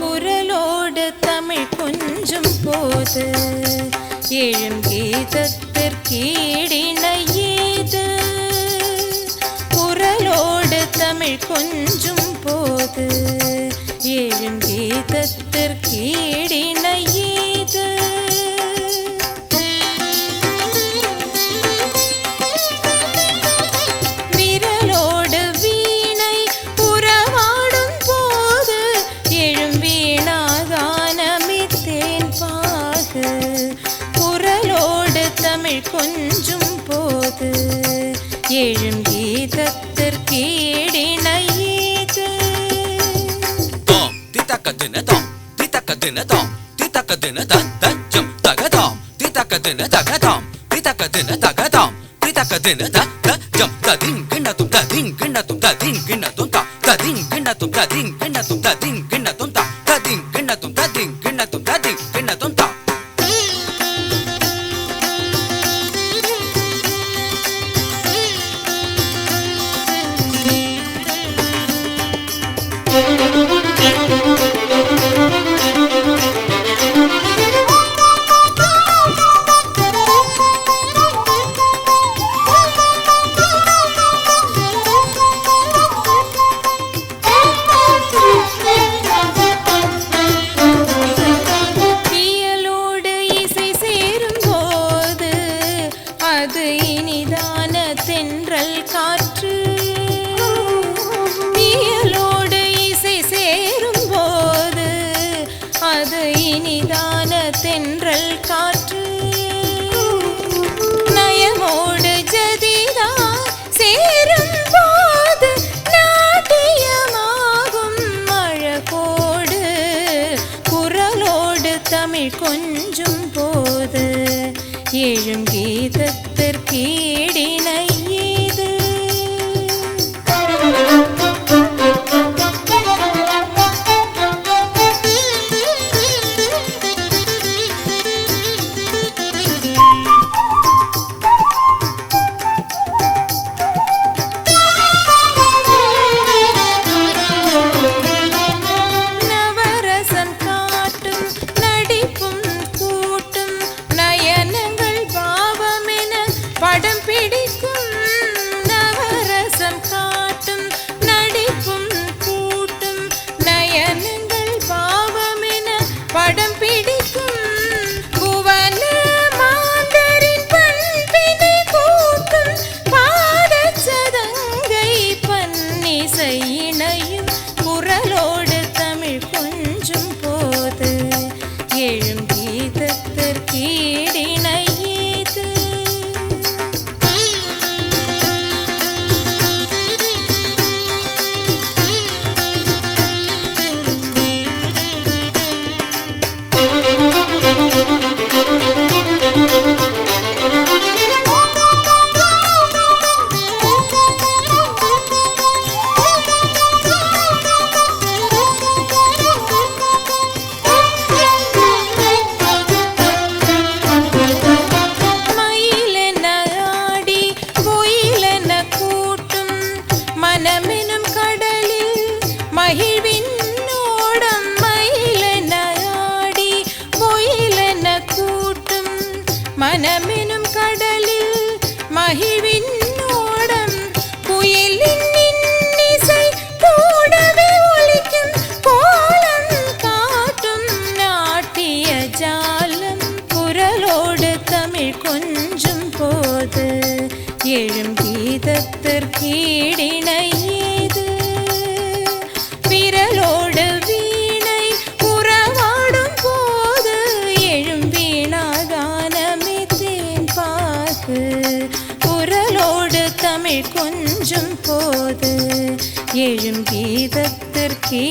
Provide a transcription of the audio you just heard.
குரலோடு தமிழ் கொஞ்சும் போது. எழும் கீதத்திற்கீடே கொஞ்சும் போது எழும் கீதத்திற்கீடினையேது தாம் தித்தக்க தினதாம் தித்தக்க தினதாம் தித்தக்க தின தத்தஜம் தகதாம் தித்தக்க தின தகதாம் தித்தக்க தின தகதாம் தித்தக்க தின தத்தஜம் ததிங் கிண்ணத்தும் ததிங் கிண்ணத்தும் ததிங் கிண்ணத்தும் ததிங் கிண்ணத்தும் ததிங் கிண்ணத்தும் ததிங் கிண்ண அது இனிதான தென்றல் காற்று. இயலோடு இசை சேரும் போது அது இனிதான தென்றல் காற்று. நயமோடு ஜதிதா சேரும் போது நாட்டியமாகும் மழகோடு குரலோடு தமிழ் கொஞ்சம் எழும் கீதத்திற்கீடினை தமிழ் கொஞ்சும் போது குரலோடு கொஞ்சம் போது எழும் கீதத்திற்கீடினை